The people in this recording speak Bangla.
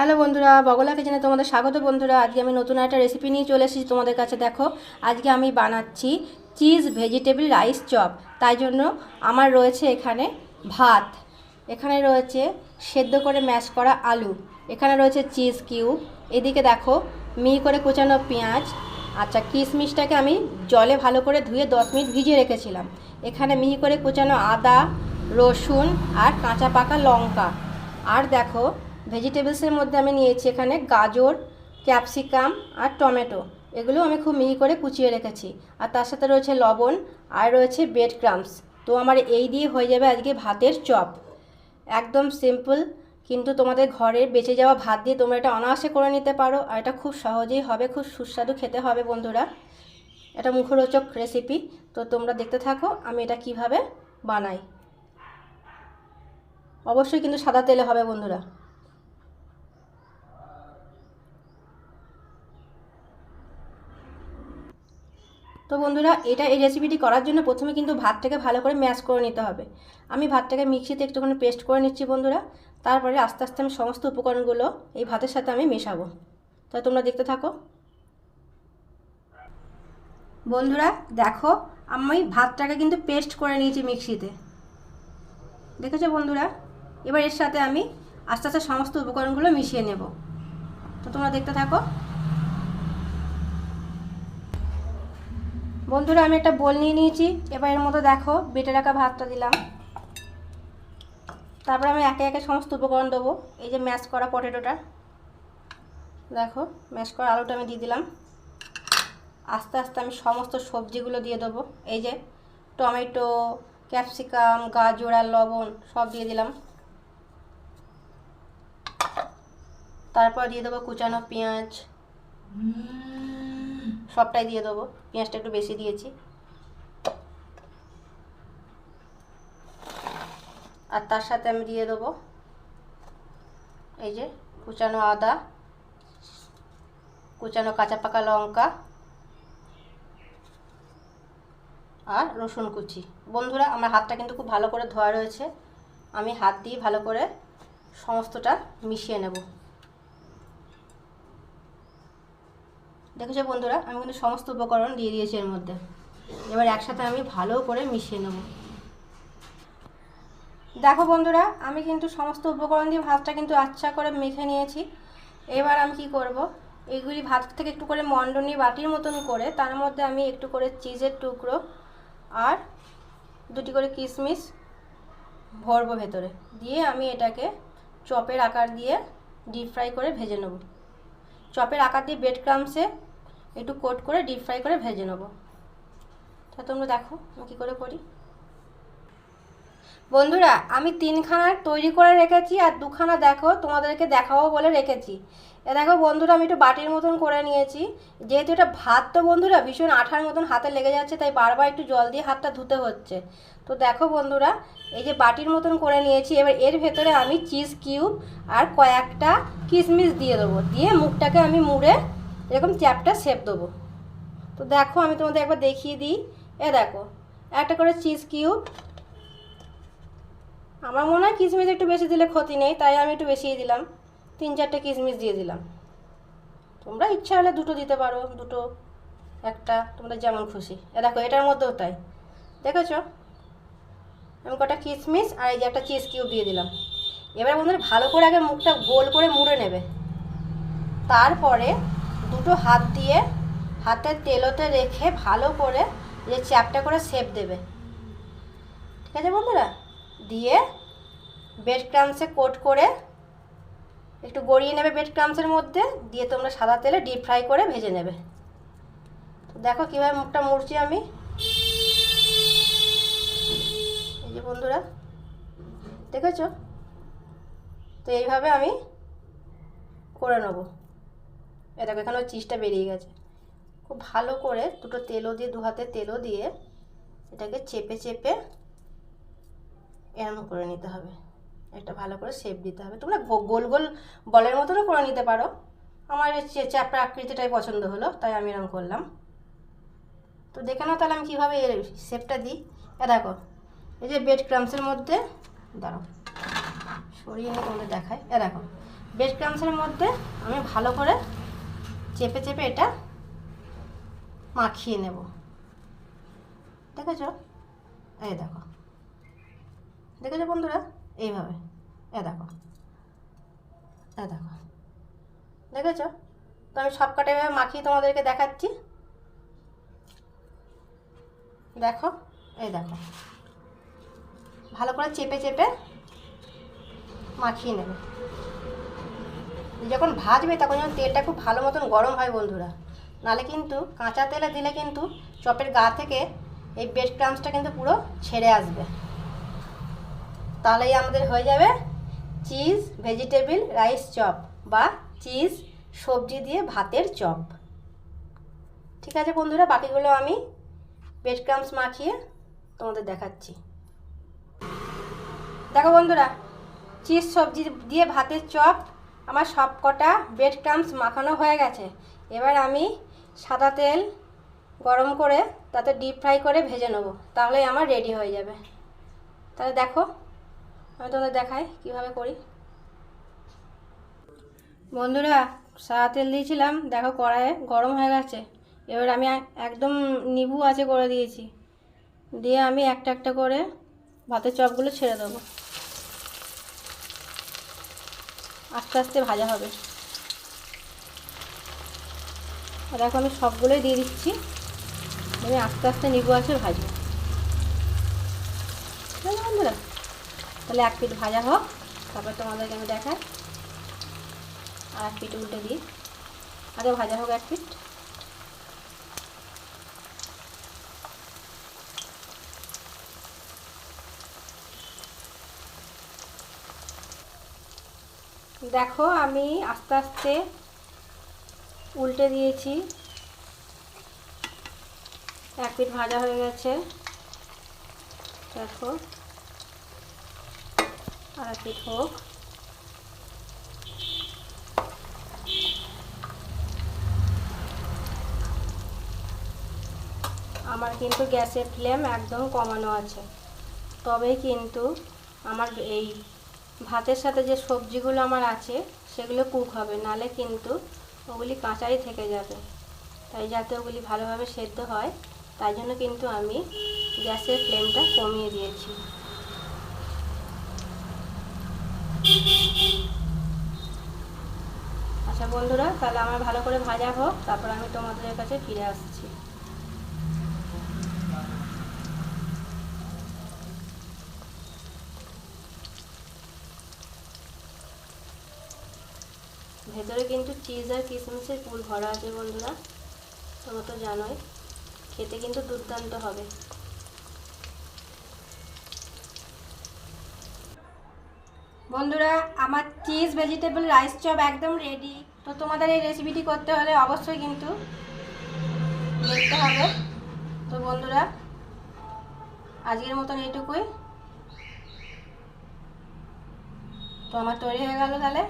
হ্যালো বন্ধুরা, বগলা কিচেনে তোমাদের স্বাগত বন্ধুরা। আজকে আমি নতুন একটা রেসিপি নিয়ে চলে এসেছি তোমাদের কাছে, দেখো। আজকে আমি বানাচ্ছি চিজ ভেজিটেবল রাইস চপ তাই জন্য আমার রয়েছে এখানে ভাত। এখানে রয়েছে সেদ্ধ করে ম্যাশ করা আলু। এখানে রয়েছে চিজ কিউব এদিকে দেখো, মিহি করে কুচানো পেঁয়াজ। আচ্ছা কিশমিশটাকে আমি জলে ভালো করে ধুয়ে দশ মিনিট ভিজিয়ে রেখেছিলাম। এখানে মিহি করে কুচানো আদা, রসুন আর কাঁচা পাকা লঙ্কা। আর দেখো ভেজিটেবলসের মধ্যে আমি নিয়েছি এখানে গাজর, ক্যাপসিকাম আর টমেটো। এগুলো আমি খুব মিহি করে কুচিয়ে রেখেছি। আর তার সাথে রয়েছে লবণ আর রয়েছে বেড ক্রামস তো আমার এই দিয়ে হয়ে যাবে আজকে ভাতের চপ। একদম সিম্পল কিন্তু তোমাদের ঘরে বেঁচে যাওয়া ভাত দিয়ে তোমরা এটা অনায়াসে করে নিতে পারো। আর এটা খুব সহজেই হবে, খুব সুস্বাদু খেতে হবে বন্ধুরা। এটা মুখরোচক রেসিপি তো তোমরা দেখতে থাকো, আমি এটা কীভাবে বানাই। অবশ্যই কিন্তু সাদা তেলে হবে বন্ধুরা। তো বন্ধুরা, এটা এই রেসিপিটি করার জন্য প্রথমে কিন্তু ভাতটাকে ভালো করে ম্যাশ করে নিতে হবে। আমি ভাতটাকে মিক্সিতে একটুখানি পেস্ট করে নিচ্ছি বন্ধুরা। তারপরে আস্তে আস্তে আমি সমস্ত উপকরণগুলো এই ভাতের সাথে আমি মেশাবো। তাই তোমরা দেখতে থাকো। বন্ধুরা, দেখো, আমি ভাতটাকে কিন্তু পেস্ট করে নিয়েছি মিক্সিতে। দেখেছ বন্ধুরা? এবার এর সাথে আমি আস্তে আস্তে সমস্ত উপকরণগুলো মিশিয়ে নেব। তো তোমরা দেখতে থাকো। বন্ধুরা, আমি একটা বোল নিয়ে নিয়েছি। এবার এর মতো দেখো, বেটে রাখা ভাতটা দিলাম। তারপরে আমি একে একে সমস্ত উপকরণ দেবো। এই যে ম্যাশ করা পটেটোটা। দেখো, ম্যাশ করা আলুটা আমি দিয়ে দিলাম। আস্তে আস্তে আমি সমস্ত সবজিগুলো দিয়ে দেবো। এই যে টমেটো, ক্যাপসিকাম, গাজর আর লবণ সব দিয়ে দিলাম। তারপর দিয়ে দেবো কুচানো পেঁয়াজ। সবটাই দিয়ে দেবো। পেঁয়াজটা একটু বেশি দিয়েছি। আর তার সাথে আমি দিয়ে দেবো এই যে কুচানো আদা, কুচানো কাঁচা পাকা লঙ্কা আর রসুন কুচি। বন্ধুরা, আমার হাতটা কিন্তু খুব ভালো করে ধোয়া রয়েছে। আমি হাত দিয়ে ভালো করে সমস্তটা মিশিয়ে নেব। দেখেছ বন্ধুরা, আমি কিন্তু সমস্ত উপকরণ দিয়ে দিয়েছি এর মধ্যে। এবার একসাথে আমি ভালো করে মিশিয়ে নেব। দেখো বন্ধুরা, আমি কিন্তু সমস্ত উপকরণ দিয়ে ভাতটা কিন্তু আচ্ছা করে মেখে নিয়েছি। এবার আমি কি করব? এইগুলি ভাত থেকে একটু করে মন্ডনি বাটির মতন করে, তার মধ্যে আমি একটু করে চিজের টুকরো আর দুটি করে কিশমিশ ভরবো ভেতরে। দিয়ে আমি এটাকে চপের আকার দিয়ে ডিপ ফ্রাই করে ভেজে নেব। চপের আকার দিয়ে ব্রেড ক্রামসে একটু কোট করে ডিপ ফ্রাই করে ভেজে নেব। তা তোমরা দেখো, আমি কী করে করি। বন্ধুরা, আমি তিনখানা তৈরি করে রেখেছি আর দুখানা দেখো, তোমাদেরকে দেখাবো বলে রেখেছি। এ দেখো বন্ধুরা, আমি একটু বাটির মতন করে নিয়েছি। যেহেতু এটা ভাত তো বন্ধুরা, ভীষণ আঠার মতন হাতে লেগে যাচ্ছে, তাই বারবার একটু জল দিয়ে হাতটা ধুতে হচ্ছে। তো দেখো বন্ধুরা, এই যে বাটির মতন করে নিয়েছি, এবার এর ভেতরে আমি চিজ কিউব আর কয়েকটা কিশমিশ দিয়ে দেবো। দিয়ে মুখটাকে আমি মুড়ে এরকম চ্যাপটা শেপ দেবো। তো দেখো আমি তোমাদের একবার দেখিয়ে দিই। এ দেখো, একটা করে চিজ কিউব আমার মনে হয় কিশমিশ একটু বেশি দিলে ক্ষতি নেই, তাই আমি একটু বেশিই দিলাম। তিন চারটে কিশমিশ দিয়ে দিলাম। তোমরা ইচ্ছা হলে দুটো দিতে পারো, দুটো, একটা তোমাদের যেমন খুশি। এ দেখো, এটার মধ্যেও তাই। দেখেছ? আমি কটা কিশমিশ আর এই যে একটা চিজ কিউব দিয়ে দিলাম। এবার বন্ধুরা ভালো করে আগে মুখটা গোল করে মুড়ে নেবে। তারপরে দুটো হাত দিয়ে হাতের তেলোতে রেখে ভালো করে যে চ্যাপটা করে সেপ দেবে। ঠিক আছে বন্ধুরা? দিয়ে বেড ক্রামসে কোট করে একটু গড়িয়ে নেবে বেড ক্রামসের মধ্যে, দিয়ে তোমরা সাদা তেলে ডিপ ফ্রাই করে ভেজে নেবে। দেখো কীভাবে মুখটা মুড়ছি আমি। এই যে বন্ধুরা, দেখেছ? তো এইভাবে আমি করে নেব। এ এখানে চিজটা বেরিয়ে গেছে। খুব ভালো করে দুটো তেলও দিয়ে, দু হাতে তেলও দিয়ে এটাকে চেপে চেপে এরম করে নিতে হবে। একটা ভালো করে শেপ দিতে হবে। তোমরা গোল গোল বলের মতনও করে নিতে পারো। আমার চ্যাপটা আকৃতিটাই পছন্দ হলো, তাই আমি এরকম করলাম। তো দেখে নাও তাহলে আমি কীভাবে এর শেপটা দিই। এ দেখো, এই যে বেড ক্রামসের মধ্যে, দাঁড়াও, সরিয়ে নিয়ে তোমাদের দেখায় এ দেখো বেড ক্রামসের মধ্যে আমি ভালো করে চেপে চেপে এটা মাখিয়ে নেব। দেখেছ? এই দেখো। দেখেছ বন্ধুরা? এইভাবে। এ দেখো। এ দেখো। দেখেছ? তো আমি সব কটা এভাবে মাখিয়ে তোমাদেরকে দেখাচ্ছি। দেখো? এই দেখো। ভালো করে চেপে চেপে মাখিয়ে নেবে। যখন ভাজবে তখন যেন তেলটা খুব ভালো মতন গরম হয় বন্ধুরা। নালে কিন্তু কাঁচা তেলে দিলে কিন্তু চপের গা থেকে এই বেড ক্রামসটা কিন্তু পুরো ছেড়ে আসবে। তাহলেই আমাদের হয়ে যাবে চিজ, ভেজিটেবিল, রাইস চপ বা চিজ, সবজি দিয়ে ভাতের চপ। ঠিক আছে বন্ধুরা, বাকিগুলো আমি বেড ক্রামস মাখিয়ে তোমাদের দেখাচ্ছি। দেখো বন্ধুরা, চিজ, সবজি দিয়ে ভাতের চপ আমার সব কটা ব্রেড ক্রামস মাখানো হয়ে গেছে। এবার আমি সাদা তেল গরম করে তাতে ডিপ ফ্রাই করে ভেজে নেব। তাহলেই আমার রেডি হয়ে যাবে। তাহলে দেখো, আমি তোমাদের দেখাই কীভাবে করি। বন্ধুরা, সাদা তেল দিয়েছিলাম, দেখো কড়াইয়ে গরম হয়ে গেছে। এবার আমি একদম নিবু আছে করে দিয়েছি। দিয়ে আমি একটা একটা করে ভাতের চপগুলো ছেড়ে দেবো। আস্তে আস্তে ভাজা হবে। আর এখন আমি সবগুলোই দিয়ে দিচ্ছি। আমি আস্তে আস্তে নিবু আছে ভাজবো। আছে বন্ধুরা, তাহলে এক পিঠ ভাজা হোক, তারপর তোমাদেরকে আমি দেখাই। আর এক পিঠ উল্টে দিই। আগে ভাজা হোক এক পিঠ। দেখো, আমি আস্তে আস্তে উল্টে দিয়েছি। এক পিঠ ভাজা হয়ে গেছে। দেখো আর এক পিঠ হোক। আমার কিন্তু গ্যাসের ফ্লেম একদম কমানো আছে। তবেই কিন্তু আমার এই ভাতের সাথে যে সবজিগুলো আমার আছে, সেগুলো কুক হবে, নালে কিন্তু ওগুলি কাঁচাই থেকে যাবে। তাই যাতে ওগুলি ভালোভাবে সেদ্ধ হয়, তাই জন্য কিন্তু আমি গ্যাসের ফ্লেমটা কমিয়ে দিয়েছি। আচ্ছা বন্ধুরা, তাহলে আমার ভালো করে ভাজা হোক, তারপর আমি তোমাদের কাছে ফিরে আসছি। ভেতরে কিন্তু চিজ আর কিশমিশের পুর ভরা আছে বন্ধুরা, তোমরা তো জানোই, খেতে কিন্তু দুর্দান্ত হবে। বন্ধুরা, আমার চিজ ভেজিটেবল রাইস চপ একদম রেডি তো তোমাদের এই রেসিপিটি করতে হলে অবশ্যই কিন্তু দেখতে হবে। তো বন্ধুরা, আজকের মতন এইটুকুই। তো আমার তৈরি হয়ে গেল তাহলে।